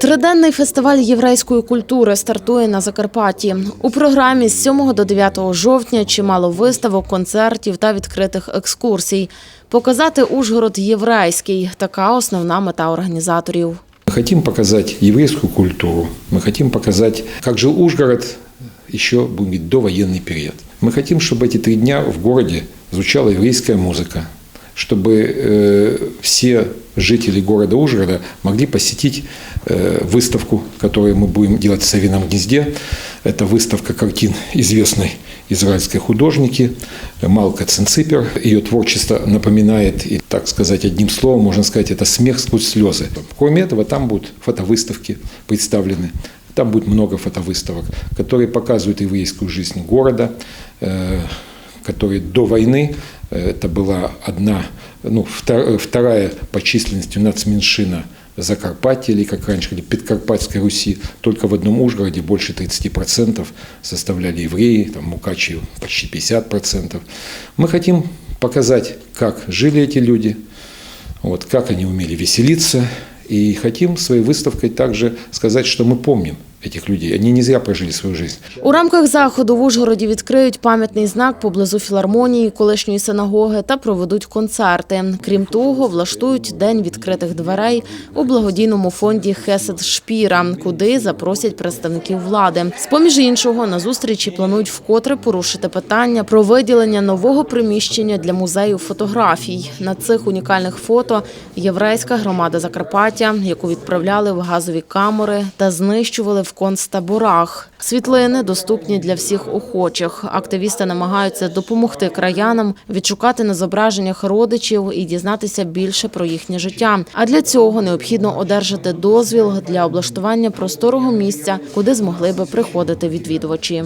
Триденний фестиваль єврейської культури стартує на Закарпатті. У програмі з 7 до 9 жовтня чимало виставок, концертів та відкритих екскурсій. Показати Ужгород єврейський така основна мета організаторів. Мы хотим показать еврейскую культуру, мы хотим показать, как жил Ужгород еще будем говорить, довоенный период. Мы хотим, чтобы эти три дня в городе звучала еврейская музыка, Чтобы э, все жители города Ужгорода могли посетить э, выставку, которую мы будем делать в Савином гнезде. Это выставка картин известной израильской художники Малка Цинципер. Ее творчество напоминает, и так сказать, одним словом, можно сказать, это смех сквозь слезы. Кроме этого, там будут фотовыставки представлены. Там будет много фотовыставок, которые показывают еврейскую жизнь города, э, которые до войны э, это была одна, ну, втор- вторая по численности нацменьшина Закарпатья, или как раньше говорили, Подкарпатской Руси. Только в одном Ужгороде больше 30% составляли евреи, там Мукачев почти 50%. Мы хотим показать, как жили эти люди, вот, как они умели веселиться, и хотим своей выставкой также сказать, что мы помним этих людей. Они не зря прожили свою жизнь. У рамках заходу в Ужгороді відкриють пам'ятний знак поблизу філармонії, колишньої синагоги та проведуть концерти. Крім того, влаштують день відкритих дверей у благодійному фонді Хесед Шпіра, куди запросять представників влади. З поміж іншого на зустрічі планують вкотре порушити питання про виділення нового приміщення для музею фотографій. На цих унікальних фото єврейська громада Закарпаття, яку відправляли в газові камери та знищували в концтаборах. Світлини доступні для всіх охочих. Активісти намагаються допомогти краянам відшукати на зображеннях родичів і дізнатися більше про їхнє життя. А для цього необхідно одержати дозвіл для облаштування просторого місця, куди змогли би приходити відвідувачі.